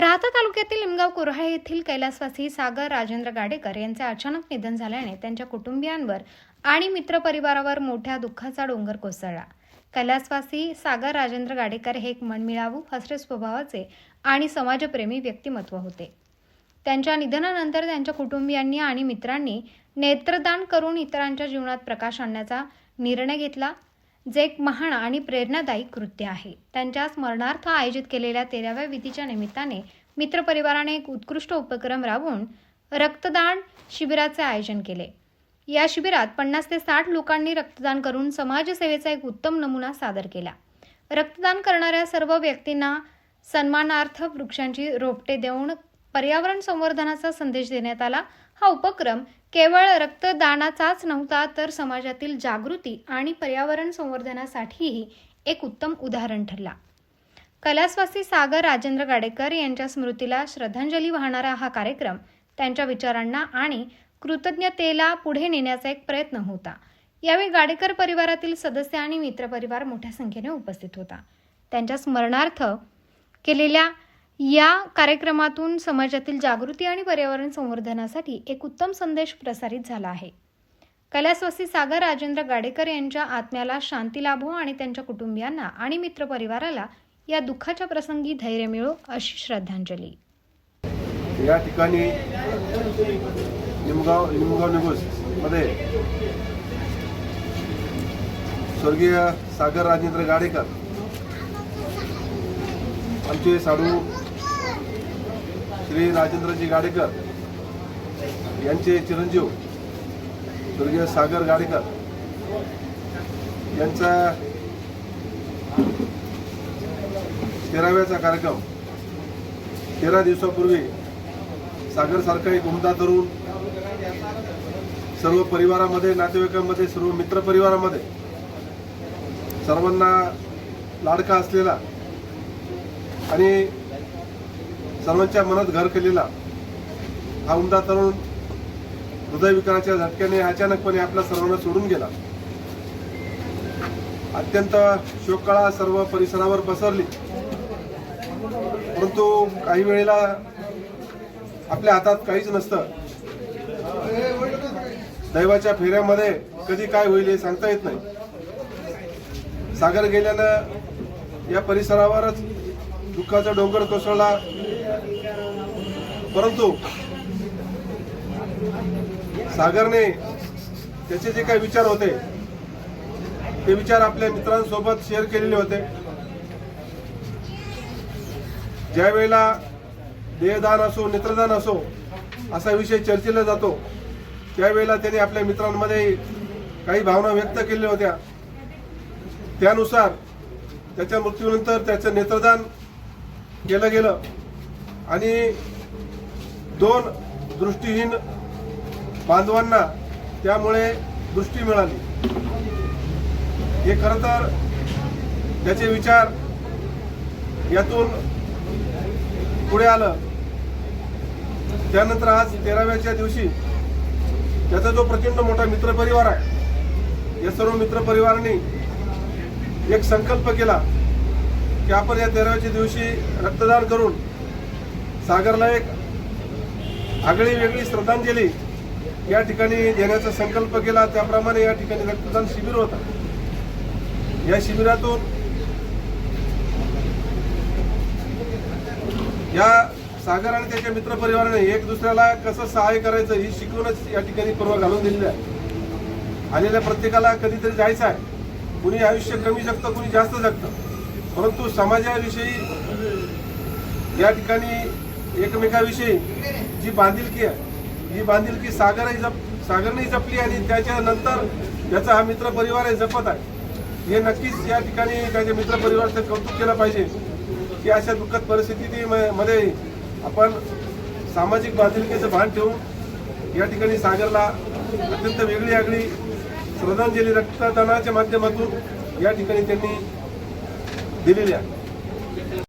राहता तालुक्यातील लिमगाव कोरहाळे येथील कैलासवासी सागर राजेंद्र गाडेकर यांचे अचानक निधन झाल्याने त्यांच्या कुटुंबियांवर आणि मित्रपरिवारावर मोठ्या दुःखाचा डोंगर कोसळला. कैलासवासी सागर राजेंद्र गाडेकर हे एक मनमिळावू हसरे स्वभावाचे आणि समाजप्रेमी व्यक्तिमत्व होते. त्यांच्या निधनानंतर त्यांच्या कुटुंबियांनी आणि मित्रांनी नेत्रदान करून इतरांच्या जीवनात प्रकाश आणण्याचा निर्णय घेतला. जे एक महान आणि प्रेरणादायी कृत्य आहे. त्यांच्या स्मरणार्थ आयोजित केलेल्या तेराव्या विधीच्या निमित्ताने मित्रपरिवाराने एक उत्कृष्ट उपक्रम राबवून रक्तदान शिबिराचे आयोजन केले. या शिबिरात पन्नास ते साठ लोकांनी रक्तदान करून समाजसेवेचा एक उत्तम नमुना सादर केला. रक्तदान करणाऱ्या सर्व व्यक्तींना सन्मानार्थ वृक्षांची रोपटे देऊन पर्यावरण संवर्धनाचा संदेश देण्यात आला. हा उपक्रम केवळ रक्तदानाचाच नव्हता तर समाजातील जागृती आणि पर्यावरण संवर्धनासाठीही एक उत्तम उदाहरण ठरला. कलास्वासी सागर राजेंद्र गाडेकर यांच्या स्मृतीला श्रद्धांजली वाहणारा हा कार्यक्रम त्यांच्या विचारांना आणि कृतज्ञतेला पुढे नेण्याचा एक प्रयत्न होता. यावेळी गाडेकर परिवारातील सदस्य आणि मित्रपरिवार मोठ्या संख्येने उपस्थित होता. त्यांच्या स्मरणार्थ केलेल्या या कार्यक्रमातून समाजातील जागृती आणि पर्यावरण संवर्धनासाठी एक उत्तम संदेश प्रसारित झाला आहे. कैलासवासी सागर राजेंद्र गाडेकर यांच्या आत्म्याला शांती लाभो आणि त्यांच्या कुटुंबियांना आणि मित्रपरिवाराला या दुःखाच्या प्रसंगी धैर्य मिळो अशी श्रद्धांजली. या ठिकाणी निमगाव निमगाव निघोस मध्ये स्वर्गीय सागर राजेंद्र गाडेकर आमचे साडू श्री राजेंद्रजी गाडेकर यांचे चिरंजीव स्वर्गीय सागर गाडेकर यांचा तेराव्याचा कार्यक्रम तेरा दिवसापूर्वी सागरसारखा एक उमदा तरुण सर्व परिवारामध्ये नातेवाईकांमध्ये सर्व मित्र परिवारामध्ये सर्वांना लाडका असलेला आणि सर्वांच्या मनात घर केलेला हा उमदा तरुण हृदयविकाराच्या झटक्याने अचानकपणे आपल्या सर्वांना सोडून गेला. अत्यंत शोककळा सर्व परिसरावर पसरली. परंतु काही वेळेला आपल्या हातात काहीच नसतं. दैवाच्या फेऱ्यामध्ये कधी काय होईल हे सांगता येत नाही. सागर गेल्यानं या परिसरावरच दुःखाचा डोंगर कोसळला. परंतु सागरने त्याचे जे काही विचार होते ते विचार आपल्या मित्रांसोबत शेअर केलेले होते. ज्या वेळेला देहदान असो नेत्रदान असो असा विषय चर्चेला जातो त्यावेळेला त्याने आपल्या मित्रांमध्ये काही भावना व्यक्त केलेल्या होत्या. त्यानुसार त्याच्या मृत्यूनंतर त्याचं नेत्रदान केलं गेलं. आणि दोन दृष्टीहीन बांधवांना त्यामुळे दृष्टी मिळाली. हे खरं तर त्याचे विचार यातून पुढे आलं. त्यानंतर आज तेराव्याच्या दिवशी त्याचा जो प्रचंड मोठा मित्रपरिवार आहे या सर्व मित्रपरिवारांनी एक संकल्प केला की आपण या तेराव्याच्या दिवशी रक्तदान करून सागरला एक आगळी वेगळी श्रद्धांजली या ठिकाणी देण्याचा संकल्प केला. त्याप्रमाणे या ठिकाणी रक्तदान शिबिर होता. या शिबिरातून या सागर आणि त्याच्या मित्रपरिवाराने एक दुसऱ्याला कसं सहाय्य करायचं ही शिकवूनच या ठिकाणी पूर्व घालून दिलेली आहे. आलेल्या प्रत्येकाला कधीतरी जायचं आहे. कुणी आयुष्य कमी जगतं कुणी जास्त जगतं. परंतु समाजाविषयी या ठिकाणी एकमेकाविषयी जी बांधिलकी आहे ही बांधिलकी सागरही जप सागरने जपली आणि त्याच्यानंतर त्याचा हा मित्रपरिवारही आहे जपत आहे. हे नक्कीच या ठिकाणी त्याच्या मित्रपरिवाराचं कौतुक केलं पाहिजे की अशा दुःखद परिस्थिती मध्ये आपण सामाजिक बांधिलकीचं भान ठेवून या ठिकाणी सागरला अत्यंत वेगळी आगळी श्रद्धांजली रक्तदानाच्या माध्यमातून या ठिकाणी त्यांनी दिलेली आहे.